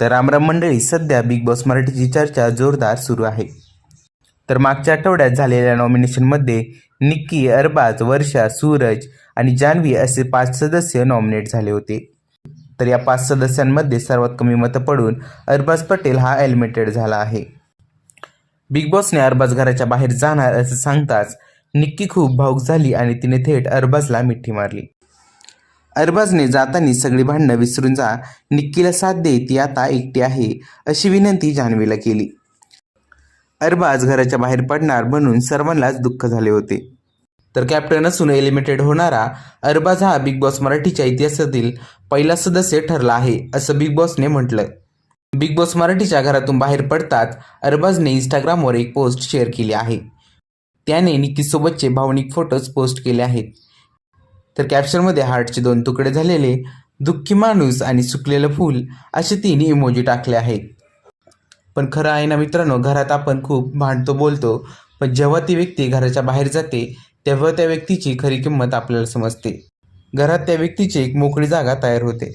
तर रामराम मंडळी सध्या बिग बॉस मराठीची चर्चा जोरदार सुरू आहे. तर मागच्या आठवड्यात झालेल्या नॉमिनेशनमध्ये निक्की अरबाज वर्षा सूरज आणि जान्हवी असे पाच सदस्य नॉमिनेट झाले होते. तर या पाच सदस्यांमध्ये सर्वात कमी मतं पडून अरबाज पटेल हा एलिमिटेड झाला आहे. बिग बॉसने अरबाज घराच्या बाहेर जाणार असं सांगताच निक्की खूप भाऊक झाली आणि तिने थेट अरबाजला मिठी मारली. अरबाजने जाताना सगळी भांडणं विसरून जा निक्कीला साथ दे ती आता एकटी आहे अशी विनंती जान्हवीला केली. अरबाज घराच्या बाहेर पडणार म्हणून सर्वांनाच दुःख झाले होते. तर कॅप्टन असून एलिमिटेड होणारा अरबाज हा बिग बॉस मराठीच्या इतिहासातील पहिला सदस्य ठरला आहे असं बिग बॉसने म्हटलं. बिग बॉस मराठीच्या घरातून बाहेर पडताच अरबाजने इंस्टाग्रामवर एक पोस्ट शेअर केली आहे. त्याने निक्कीसोबतचे भावनिक फोटोज पोस्ट केले आहेत. तर कॅप्शनमध्ये हार्टचे दोन तुकडे झालेले दुःखी माणूस आणि सुकलेलं फूल असे तीन इमोजी टाकले आहेत. पण खरं आहे ना मित्रांनो घरात आपण खूप भांडतो बोलतो पण जेव्हा ती व्यक्ती घराच्या बाहेर जाते तेव्हा त्या व्यक्तीची खरी किंमत आपल्याला समजते. घरात त्या व्यक्तीची एक मोकळी जागा तयार होते.